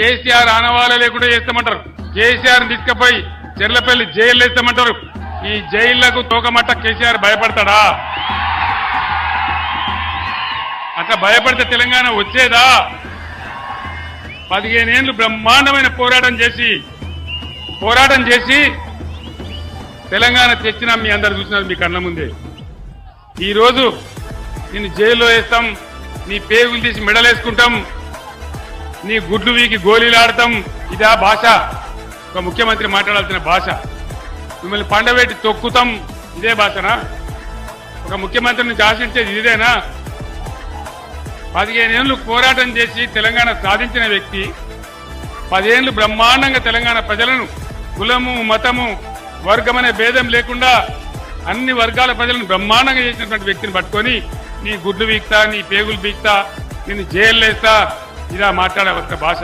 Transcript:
కేసీఆర్ ఆనవాళ్ళ లేకుండా చేస్తామంటారు. కేసీఆర్ తీసుకుపోయి చెర్లపల్లి జైల్లో వేస్తామంటారు. ఈ జైళ్ళకు తోకమట్ట కేసీఆర్ భయపడతాడా? అట్లా భయపడితే తెలంగాణ వచ్చేదా? పదిహేనేళ్ళు బ్రహ్మాండమైన పోరాటం చేసి పోరాటం చేసి తెలంగాణ తెచ్చినా మీ అందరు చూసినారు మీ కళ్ళ ముందే. ఈరోజు నేను జైల్లో వేస్తాం నీ పేగులు తీసి మెడలేసుకుంటాం నీ గుడ్లు వీకి గోళీలాడతాం. ఇదా భాష. ఒక ముఖ్యమంత్రి మాట్లాడాల్సిన భాష. మిమ్మల్ని పండబెట్టి తొక్కుతాం. ఇదే భాషనా? ఒక ముఖ్యమంత్రి నుంచి ఆశించేది ఇదేనా? పదిహేను ఏళ్ళు పోరాటం చేసి తెలంగాణ సాధించిన వ్యక్తి పదిహేనులు బ్రహ్మాండంగా తెలంగాణ ప్రజలను కులము మతము వర్గమనే భేదం లేకుండా అన్ని వర్గాల ప్రజలను బ్రహ్మాండంగా చేసినటువంటి వ్యక్తిని పట్టుకొని నీ గుడ్లు బీక్తా నీ పేగులు బీక్తా నేను జైలు వేస్తా ఇలా మాట్లాడే ఒక భాష.